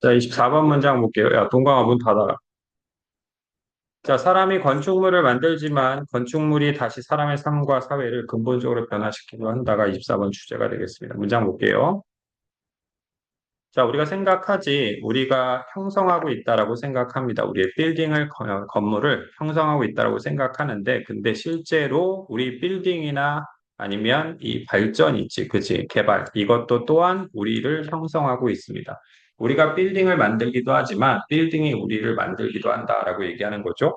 자, 24번 문장 볼게요. 야, 동광아 문 닫아라. 자, 사람이 건축물을 만들지만 건축물이 다시 사람의 삶과 사회를 근본적으로 변화시키려 한다가 24번 주제가 되겠습니다. 문장 볼게요. 자, 우리가 생각하지, 우리가 형성하고 있다라고 생각합니다. 우리의 빌딩을, 건- 건물을 형성하고 있다라고 생각하는데, 근데 실제로 우리 빌딩이나 아니면 이 발전 있지, 그치, 개발, 이것도 또한 우리를 형성하고 있습니다. 우리가 빌딩을 만들기도 하지만, 빌딩이 우리를 만들기도 한다라고 얘기하는 거죠.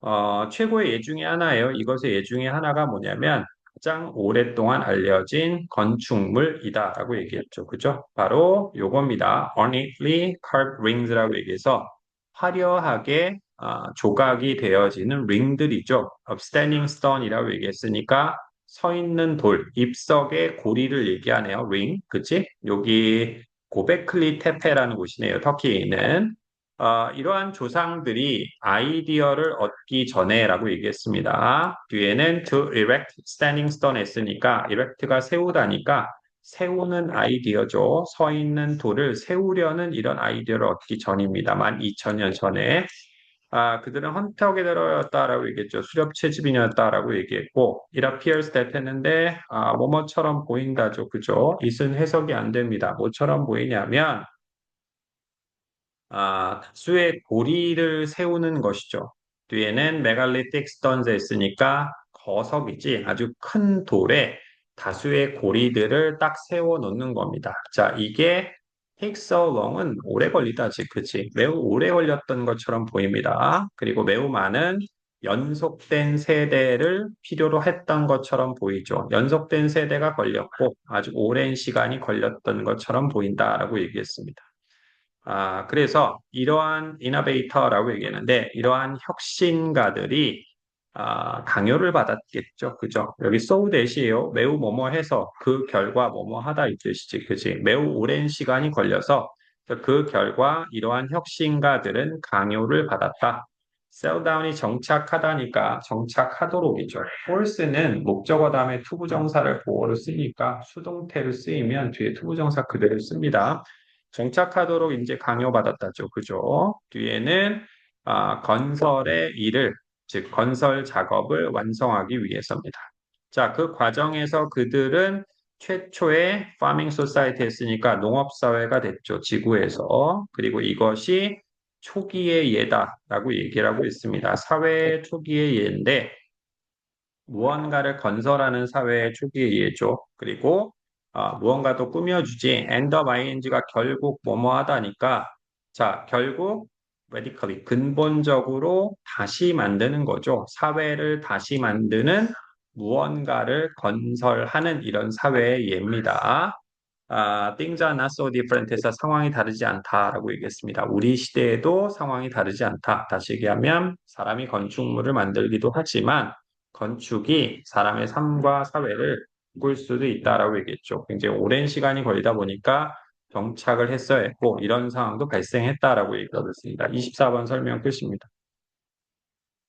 어, 최고의 예 중에 하나예요. 이것의 예 중에 하나가 뭐냐면 가장 오랫동안 알려진 건축물이다라고 얘기했죠. 그죠? 바로 요겁니다. ornately carved rings라고 얘기해서 화려하게 아, 조각이 되어지는 ring들이죠. upstanding stone이라고 얘기했으니까 서 있는 돌, ip석의 고리를 얘기하네요. ring, 그치? 여기 고베클리 테페라는 곳이네요. 터키에 있는. 어, 이러한 조상들이 아이디어를 얻기 전에라고 얘기했습니다. 뒤에는 to erect standing stone 했으니까 erect가 세우다니까 세우는 아이디어죠. 서 있는 돌을 세우려는 이런 아이디어를 얻기 전입니다. 만 2000년 전에. 아, 그들은 헌터 게더였다라고 얘기했죠. 수렵 채집인이었다라고 얘기했고, it appears that 했는데, 아, 뭐뭐처럼 보인다죠. 그죠? 이은 해석이 안 됩니다. 뭐처럼 보이냐면, 아, 다수의 고리를 세우는 것이죠. 뒤에는 메갈리틱 스톤즈 했으니까 거석이지 아주 큰 돌에 다수의 고리들을 딱 세워 놓는 겁니다. 자, 이게 takes so long은 오래 걸리다지, 그치? 매우 오래 걸렸던 것처럼 보입니다. 그리고 매우 많은 연속된 세대를 필요로 했던 것처럼 보이죠. 연속된 세대가 걸렸고 아주 오랜 시간이 걸렸던 것처럼 보인다라고 얘기했습니다. 아, 그래서 이러한 이너베이터라고 얘기했는데 이러한 혁신가들이 아, 강요를 받았겠죠. 그죠? 여기 so that이에요. 매우 뭐뭐 해서 그 결과 뭐뭐 하다 이 뜻이지. 그지? 매우 오랜 시간이 걸려서 그 결과 이러한 혁신가들은 강요를 받았다. 셀다운이 정착하다니까 정착하도록이죠. force는 목적어 다음에 투부정사를 보어로 쓰니까 수동태로 쓰이면 뒤에 투부정사 그대로 씁니다. 정착하도록 이제 강요받았다죠. 그죠? 뒤에는 아, 건설의 일을, 즉 건설 작업을 완성하기 위해서입니다. 자, 그 과정에서 그들은 최초의 파밍 소사이티 했으니까 농업사회가 됐죠. 지구에서. 그리고 이것이 초기의 예다라고 얘기를 하고 있습니다. 사회의 초기의 예인데 무언가를 건설하는 사회의 초기의 예죠. 그리고 아, 무언가도 꾸며주지 of ing가 결국 뭐뭐 하다니까 자 결국 radically 근본적으로 다시 만드는 거죠. 사회를 다시 만드는 무언가를 건설하는 이런 사회의 예입니다. 아, things are not so different 해서 상황이 다르지 않다라고 얘기했습니다. 우리 시대에도 상황이 다르지 않다. 다시 얘기하면 사람이 건축물을 만들기도 하지만 건축이 사람의 삶과 사회를 바꿀 수도 있다라고 얘기했죠. 굉장히 오랜 시간이 걸리다 보니까 정착을 했어야 했고 이런 상황도 발생했다라고 얘기하고 있습니다. 24번 설명 끝입니다.